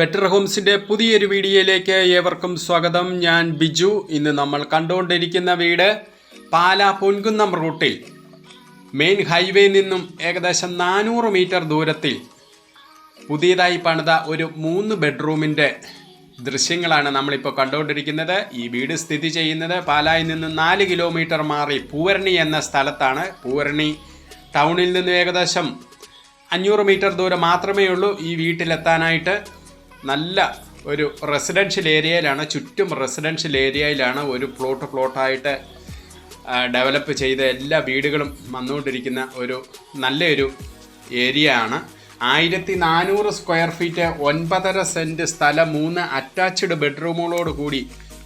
Better ഹോംസിന്റെ പുതിയൊരു വീഡിയോയിലേക്ക് ഏവർക്കും സ്വാഗതം. ഞാൻ ബിജു. ഇന്ന് നമ്മൾ കണ്ടുകൊണ്ടിരിക്കുന്ന വീട് പാല പൊൻകുന്നം റൂട്ടിൽ. മെയിൻ ഹൈവേ നിന്നും ഏകദേശം നാനൂറ് മീറ്റർ ദൂരത്തിൽ പുതിയതായി പണിത ഒരു മൂന്ന് ബെഡ്റൂമിന്റെ ദൃശ്യങ്ങളാണ് നമ്മളിപ്പോൾ കണ്ടുകൊണ്ടിരിക്കുന്നത്. ഈ വീട് സ്ഥിതി ചെയ്യുന്നത് പാലായിൽ നിന്ന് നാല് കിലോമീറ്റർ മാറി പൂവരണി എന്ന സ്ഥലത്താണ്. പൂവരണി ടൗണിൽ നിന്ന് ഏകദേശം അഞ്ഞൂറ് മീറ്റർ ദൂരം മാത്രമേ ഉള്ളൂ ഈ വീട്ടിലെത്താനായിട്ട്. നല്ല ഒരു റെസിഡൻഷ്യൽ ഏരിയയിലാണ് ചുറ്റും റെസിഡൻഷ്യൽ ഏരിയയിലാണ് ഒരു പ്ലോട്ട് പ്ലോട്ടായിട്ട് ഡെവലപ്പ് ചെയ്ത എല്ലാ വീടുകളും വന്നുകൊണ്ടിരിക്കുന്ന ഒരു നല്ലൊരു ഏരിയ ആണ് ആയിരത്തി നാനൂറ് സ്ക്വയർ ഫീറ്റ് ഒൻപതര സെന്റ് സ്ഥലം മൂന്ന് അറ്റാച്ച്ഡ് ബെഡ്റൂമുകളോട് കൂടി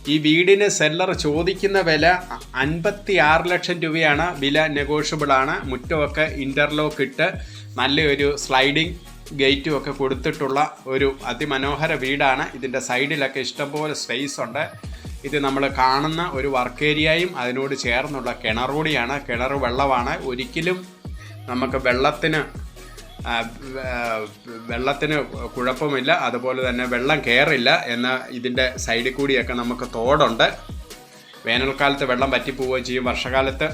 ഈ വീടിന് സെല്ലർ ചോദിക്കുന്ന വില അൻപത്തി ആറ് ലക്ഷം രൂപയാണ്. വില നെഗോഷ്യബിളാണ് മുറ്റമൊക്കെ ഇന്റർലോക്ക് ഇട്ട് നല്ലൊരു സ്ലൈഡിംഗ് ഗേറ്റും ഒക്കെ കൊടുത്തിട്ടുള്ള ഒരു അതിമനോഹര വീടാണ്. ഇതിന്റെ സൈഡിലൊക്കെ ഇഷ്ടംപോലെ സ്പേസ് ഉണ്ട്. ഇത് നമ്മൾ കാണുന്ന ഒരു വർക്ക് ഏരിയയും അതിനോട് ചേർന്നുള്ള കിണർ കൂടിയാണ് കിണർ വെള്ളമാണ്. ഒരിക്കലും നമുക്ക് വെള്ളത്തിന് വെള്ളത്തിന് കുഴപ്പമില്ല. അതുപോലെ തന്നെ വെള്ളം കയറില്ല എന്ന ഇതിന്റെ സൈഡിൽ കൂടിയൊക്കെ നമുക്ക് തോടുണ്ട്. വേനൽക്കാലത്ത് വെള്ളം പറ്റിപ്പോവുകയും ചെയ്യും. വർഷകാലത്ത്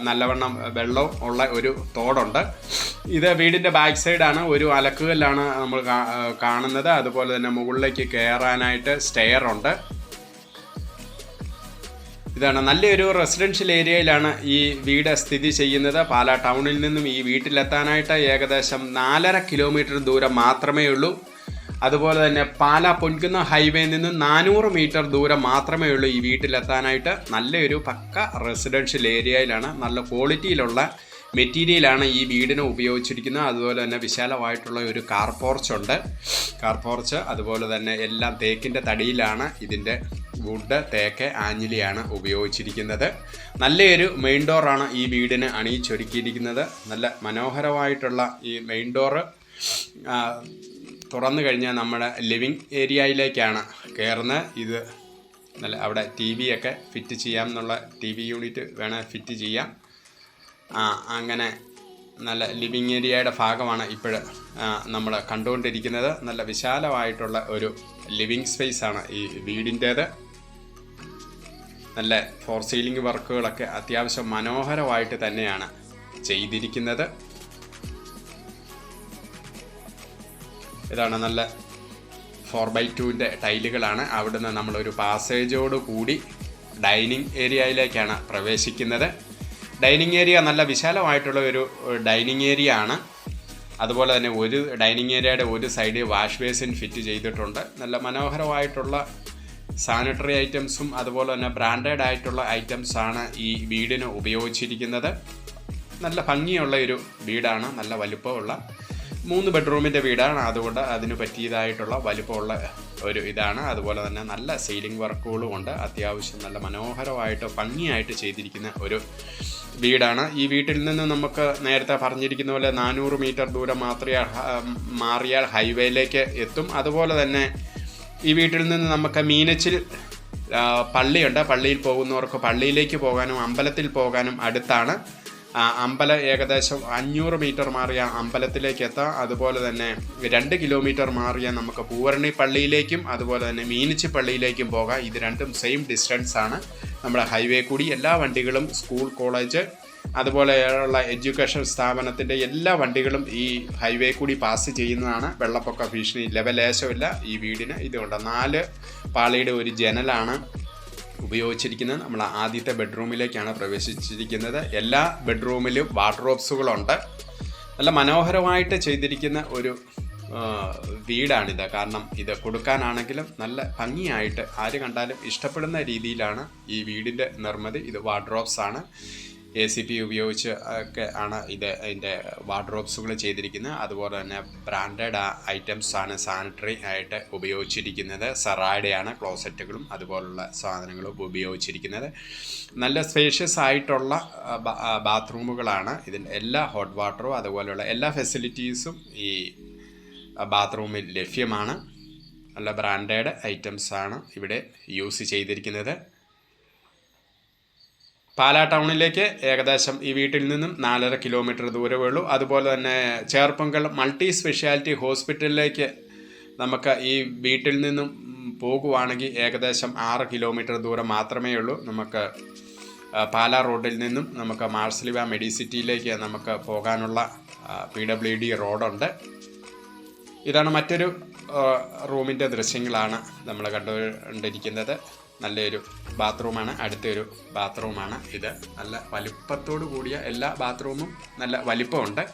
നല്ലവണ്ണം വെള്ളം ഉള്ള ഒരു തോടുണ്ട്. ഇത് വീടിന്റെ ബാക്ക് സൈഡാണ്. ഒരു അലക്കുകല്ലാണ് നമ്മൾ കാണുന്നത്. അതുപോലെ തന്നെ മുകളിലേക്ക് കയറാനായിട്ട് സ്റ്റെയർ ഉണ്ട്. ഇതാണ്. നല്ലൊരു റെസിഡൻഷ്യൽ ഏരിയയിലാണ് ഈ വീട് സ്ഥിതി ചെയ്യുന്നത്. പാലാ ടൗണിൽ നിന്നും ഈ വീട്ടിലെത്താനായിട്ട് ഏകദേശം നാലര കിലോമീറ്റർ ദൂരം മാത്രമേ ഉള്ളൂ. അതുപോലെ തന്നെ പാലാ പൊൻകുന്ന ഹൈവേയിൽ നിന്ന് നാനൂറ് മീറ്റർ ദൂരം മാത്രമേ ഉള്ളൂ ഈ വീട്ടിലെത്താനായിട്ട്. നല്ലൊരു പക്ക റെസിഡൻഷ്യൽ ഏരിയയിലാണ് നല്ല ക്വാളിറ്റിയിലുള്ള മെറ്റീരിയലാണ് ഈ വീടിന് ഉപയോഗിച്ചിരിക്കുന്നത്. അതുപോലെ തന്നെ വിശാലമായിട്ടുള്ള ഒരു കാർ പോർച്ച് ഉണ്ട്. കാർ പോർച്ച് അതുപോലെ തന്നെ എല്ലാം തേക്കിന്റെ തടിയിലാണ്. ഇതിന്റെ വുഡ് തേക്ക് ആഞ്ഞിലിയാണ് ഉപയോഗിച്ചിരിക്കുന്നത്. നല്ലൊരു മെയിൻ ഡോറാണ് ഈ വീടിന് അണിയിച്ചൊരുക്കിയിരിക്കുന്നത്. നല്ല മനോഹരമായിട്ടുള്ള ഈ മെയിൻ ഡോറ് തുറന്നു കഴിഞ്ഞാൽ നമ്മുടെ ലിവിങ് ഏരിയയിലേക്കാണ് കയറുന്നത്. ഇത് നല്ല അവിടെ ടി വി ഒക്കെ ഫിറ്റ് ചെയ്യാം എന്നുള്ള ടി വി യൂണിറ്റ് വേണേൽ ഫിറ്റ് ചെയ്യാം. അങ്ങനെ നല്ല ലിവിങ് ഏരിയയുടെ ഭാഗമാണ് ഇപ്പോൾ നമ്മൾ കണ്ടുകൊണ്ടിരിക്കുന്നത്. നല്ല വിശാലമായിട്ടുള്ള ഒരു ലിവിങ് സ്പേസ് ആണ് ഈ വീടിന്റേത്. നല്ല ഫോർ സീലിംഗ് വർക്കുകളൊക്കെ അത്യാവശ്യം മനോഹരമായിട്ട് തന്നെയാണ് ചെയ്തിരിക്കുന്നത്. ഇതാണ് നല്ല ഫോർ ബൈ ടുവിന്റെ ടൈലുകളാണ്. അവിടുന്ന് നമ്മളൊരു പാസേജോട് കൂടി ഡൈനിങ് ഏരിയയിലേക്കാണ് പ്രവേശിക്കുന്നത്. ഡൈനിങ് ഏരിയ നല്ല വിശാലമായിട്ടുള്ള ഒരു ഡൈനിങ് ഏരിയ ആണ്. അതുപോലെ തന്നെ ഒരു ഡൈനിങ് ഏരിയയുടെ ഒരു സൈഡിൽ വാഷ് ബേസിൻ ഫിറ്റ് ചെയ്തിട്ടുണ്ട്. നല്ല മനോഹരമായിട്ടുള്ള സാനിറ്ററി ഐറ്റംസും അതുപോലെ തന്നെ ബ്രാൻഡഡ് ആയിട്ടുള്ള ഐറ്റംസാണ് ഈ വീടിന് ഉപയോഗിച്ചിരിക്കുന്നത്. നല്ല ഭംഗിയുള്ള ഒരു വീടാണ്. നല്ല വലുപ്പമുള്ള മൂന്ന് ബെഡ്റൂമിന്റെ വീടാണ്. അതുകൊണ്ട് അതിന് പറ്റിയതായിട്ടുള്ള വലുപ്പമുള്ള ഒരു ഇതാണ്. അതുപോലെ തന്നെ നല്ല സീലിംഗ് വർക്കുകളും ഉണ്ട്. അത്യാവശ്യം നല്ല മനോഹരമായിട്ട് ഭംഗിയായിട്ട് ചെയ്തിരിക്കുന്ന ഒരു വീടാണ്. ഈ വീട്ടിൽ നിന്ന് നമുക്ക് നേരത്തെ പറഞ്ഞിരിക്കുന്ന പോലെ നാനൂറ് മീറ്റർ ദൂരം മാത്രമേ മാറിയാൽ ഹൈവേയിലേക്ക് എത്തും. അതുപോലെ തന്നെ ഈ വീട്ടിൽ നിന്ന് നമുക്ക് മീനച്ചിൽ പള്ളിയുണ്ട്. പള്ളിയിൽ പോകുന്നവർക്ക് പള്ളിയിലേക്ക് പോകാനും അമ്പലത്തിൽ പോകാനും അടുത്താണ്. അമ്പലം ഏകദേശം അഞ്ഞൂറ് മീറ്റർ മാറിയ അമ്പലത്തിലേക്ക് എത്താം അതുപോലെ തന്നെ രണ്ട് കിലോമീറ്റർ മാറിയ നമുക്ക് പൂവരണി പള്ളിയിലേക്കും അതുപോലെ തന്നെ മീനിച്ചി പള്ളിയിലേക്കും പോകാം. ഇത് രണ്ടും സെയിം ഡിസ്റ്റൻസ് ആണ്. നമ്മുടെ ഹൈവേ കൂടി എല്ലാ വണ്ടികളും സ്കൂൾ കോളേജ് അതുപോലെയുള്ള എഡ്യൂക്കേഷൻ സ്ഥാപനത്തിന്റെ എല്ലാ വണ്ടികളും ഈ ഹൈവേ കൂടി പാസ് ചെയ്യുന്നതാണ്. വെള്ളപ്പൊക്ക ഭീഷണി ലെവലേശമില്ല ഈ വീടിന് ഇതുകൊണ്ട് നാല് പാളിയുടെ ഒരു ജനലാണ്. ഉപയോഗിച്ചിരിക്കുന്നത് നമ്മൾ ആദ്യത്തെ ബെഡ്റൂമിലേക്കാണ് പ്രവേശിച്ചിരിക്കുന്നത്. എല്ലാ ബെഡ്റൂമിലും വാർഡ്രോബ്സുകളുണ്ട്. നല്ല മനോഹരമായിട്ട് ചെയ്തിരിക്കുന്ന ഒരു വീടാണിത്. കാരണം ഇത് കൊടുക്കാനാണെങ്കിലും നല്ല ഭംഗിയായിട്ട് ആര് കണ്ടാലും ഇഷ്ടപ്പെടുന്ന രീതിയിലാണ് ഈ വീടിന്റെ നിർമ്മിതി. ഇത് വാർഡ്രോബ്സ് ആണ് എ സി പി ഉപയോഗിച്ച് ഒക്കെ ആണ് ഇത് അതിന്റെ വാർഡ്രോബ്സുകൾ ചെയ്തിരിക്കുന്നത്. അതുപോലെ തന്നെ ബ്രാൻഡഡ് ഐറ്റംസ് ആണ് സാനിറ്ററി ആയിട്ട് ഉപയോഗിച്ചിരിക്കുന്നത്. സെറായുടെയാണ് ക്ലോസറ്റുകളും അതുപോലുള്ള സാധനങ്ങളും ഉപയോഗിച്ചിരിക്കുന്നത്. നല്ല സ്പേഷ്യസ് ആയിട്ടുള്ള ബാത്റൂമുകളാണ് ഇതിന്റെ എല്ലാ ഹോട്ട് വാട്ടറും അതുപോലെയുള്ള എല്ലാ ഫെസിലിറ്റീസും ഈ ബാത്റൂമിൽ ലഭ്യമാണ്. നല്ല ബ്രാൻഡഡ് ഐറ്റംസ് ആണ് ഇവിടെ യൂസ് ചെയ്തിരിക്കുന്നത്. പാലാ ടൗണിലേക്ക് ഏകദേശം ഈ വീട്ടിൽ നിന്നും നാലര കിലോമീറ്റർ ദൂരമേ ഉള്ളൂ. അതുപോലെ തന്നെ ചേർപ്പങ്കൽ മൾട്ടി സ്പെഷ്യാലിറ്റി ഹോസ്പിറ്റലിലേക്ക് നമുക്ക് ഈ വീട്ടിൽ നിന്നും പോകുവാണെങ്കിൽ ഏകദേശം ആറ് കിലോമീറ്റർ ദൂരം മാത്രമേ ഉള്ളൂ. നമുക്ക് പാലാ റോഡിൽ നിന്നും നമുക്ക് മാർസലിവ മെഡിസിറ്റിയിലേക്ക് നമുക്ക് പോകാനുള്ള പി ഡബ്ല്യു ഡി റോഡുണ്ട്. ഇതാണ് മറ്റൊരു റൂമിന്റെ ദൃശ്യങ്ങളാണ് നമ്മൾ കണ്ടുകൊണ്ടിരിക്കുന്നത്. നല്ലൊരു ബാത്റൂമാണ്. അടുത്തൊരു ബാത്റൂമാണ് ഇത്. നല്ല വലിപ്പത്തോടു കൂടിയ എല്ലാ ബാത്റൂമും നല്ല വലിപ്പമുണ്ട്.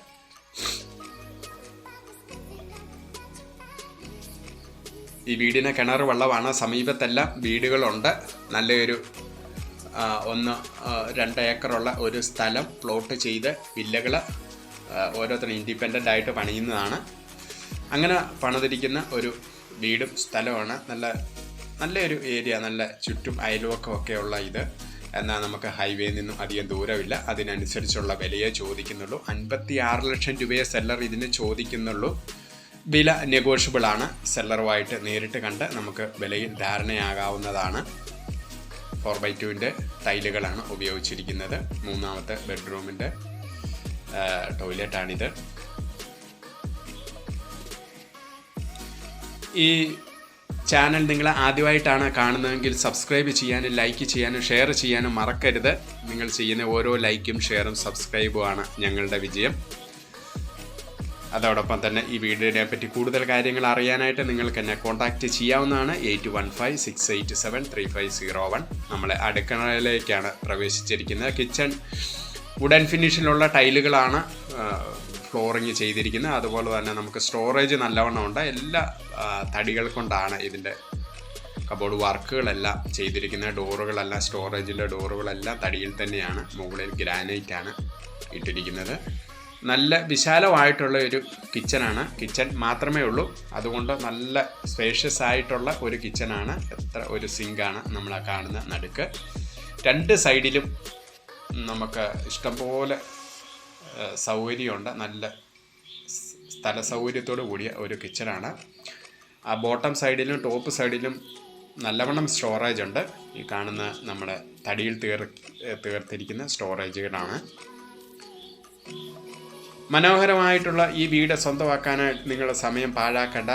ഈ വീടിന് കിണർ വെള്ളമാണ്. സമീപത്തെല്ലാം വീടുകളുണ്ട്. നല്ലൊരു ഒന്ന് രണ്ട് ഏക്കറുള്ള ഒരു സ്ഥലം പ്ലോട്ട് ചെയ്ത് വില്ലകൾ ഓരോരുത്തരും ഇൻഡിപെൻഡന്റ് ആയിട്ട് പണിയുന്നതാണ്. അങ്ങനെ പണിതിരിക്കുന്ന ഒരു വീടും സ്ഥലമാണ് നല്ല നല്ലൊരു ഏരിയ നല്ല ചുറ്റും അയൽവക്കമൊക്കെ ഉള്ള ഇത്. എന്നാൽ നമുക്ക് ഹൈവേയിൽ നിന്നും അധികം ദൂരമില്ല. അതിനനുസരിച്ചുള്ള വിലയെ ചോദിക്കുന്നുള്ളൂ. അൻപത്തി ആറ് ലക്ഷം രൂപയെ സെല്ലർ ഇതിന് ചോദിക്കുന്നുള്ളൂ. വില നെഗോഷ്യബിൾ ആണ്. സെല്ലറുമായിട്ട് നേരിട്ട് കണ്ട് നമുക്ക് വിലയിൽ ധാരണയാകാവുന്നതാണ്. ഫോർ ബൈ ടുവിന്റെ ടൈലുകളാണ് ഉപയോഗിച്ചിരിക്കുന്നത്. മൂന്നാമത്തെ ബെഡ്റൂമിന്റെ ടോയ്ലറ്റാണിത് ഈ ചാനൽ നിങ്ങൾ ആദ്യമായിട്ടാണ് കാണുന്നതെങ്കിൽ സബ്സ്ക്രൈബ് ചെയ്യാനും ലൈക്ക് ചെയ്യാനും ഷെയർ ചെയ്യാനും മറക്കരുത്. നിങ്ങൾ ചെയ്യുന്ന ഓരോ ലൈക്കും ഷെയറും സബ്സ്ക്രൈബുമാണ് ഞങ്ങളുടെ വിജയം. അതോടൊപ്പം തന്നെ ഈ വീഡിയോനെ പറ്റി കൂടുതൽ കാര്യങ്ങൾ അറിയാനായിട്ട് നിങ്ങൾക്ക് എന്നെ കോൺടാക്റ്റ് ചെയ്യാവുന്നതാണ് eight one five six eight seven three five zero one നമ്മൾ അടുക്കളയിലേക്കാണ് പ്രവേശിച്ചിരിക്കുന്നത്. കിച്ചൺ വുഡൻ ഫിനിഷിലുള്ള ടൈലുകളാണ് ഫ്ലോറിങ് ചെയ്തിരിക്കുന്നത്. അതുപോലെ തന്നെ നമുക്ക് സ്റ്റോറേജ് നല്ലവണ്ണം ഉണ്ട്. എല്ലാ തടികൾ കൊണ്ടാണ് ഇതിന്റെ കബോർഡ് വർക്കുകളെല്ലാം ചെയ്തിരിക്കുന്നത്. ഡോറുകളെല്ലാം സ്റ്റോറേജിന്റെ ഡോറുകളെല്ലാം തടിയിൽ തന്നെയാണ് മുകളിൽ ഗ്രാനൈറ്റ് ആണ് ഇട്ടിരിക്കുന്നത്. നല്ല വിശാലമായിട്ടുള്ള ഒരു കിച്ചണാണ് കിച്ചൺ മാത്രമേ ഉള്ളൂ. അതുകൊണ്ട് നല്ല സ്പേഷ്യസ് ആയിട്ടുള്ള ഒരു കിച്ചണാണ് എത്ര ഒരു സിങ്കാണ് നമ്മൾ കാണുന്ന നടുക്ക്. രണ്ട് സൈഡിലും നമുക്ക് ഇഷ്ടംപോലെ സൗകര്യമുണ്ട്. നല്ല സ്ഥല സൗകര്യത്തോടു കൂടിയ ഒരു കിച്ചണാണ് ആ ബോട്ടം സൈഡിലും ടോപ്പ് സൈഡിലും നല്ലവണ്ണം സ്റ്റോറേജ് ഉണ്ട്. ഈ കാണുന്ന നമ്മുടെ തടിയിൽ തീർ തീർത്തിരിക്കുന്ന സ്റ്റോറേജുകളാണ്. മനോഹരമായിട്ടുള്ള ഈ വീട് സ്വന്തമാക്കാനായിട്ട് നിങ്ങളുടെ സമയം പാഴാക്കേണ്ട.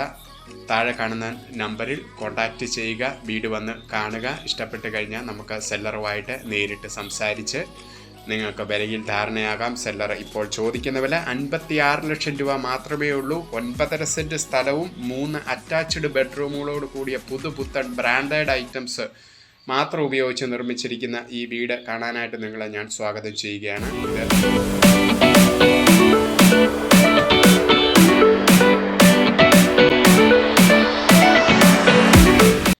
താഴെ കാണുന്ന നമ്പറിൽ കോൺടാക്റ്റ് ചെയ്യുക. വീട് വന്ന് കാണുക. ഇഷ്ടപ്പെട്ട് കഴിഞ്ഞാൽ നമുക്ക് സെല്ലറുമായിട്ട് നേരിട്ട് സംസാരിച്ച് നിങ്ങൾക്ക് വിലയിൽ ധാരണയാകാം. സെല്ലർ ഇപ്പോൾ ചോദിക്കുന്ന വില അൻപത്തി ആറ് ലക്ഷം രൂപ മാത്രമേ ഉള്ളൂ. ഒൻപതര സെന്റ് സ്ഥലവും മൂന്ന് അറ്റാച്ച്ഡ് ബെഡ്റൂമുകളോട് കൂടിയ പുതുപുത്തൻ ബ്രാൻഡഡ് ഐറ്റംസ് മാത്രം ഉപയോഗിച്ച് നിർമ്മിച്ചിരിക്കുന്ന ഈ വീട് കാണാനായിട്ട് നിങ്ങളെ ഞാൻ സ്വാഗതം ചെയ്യുകയാണ്. ഇത്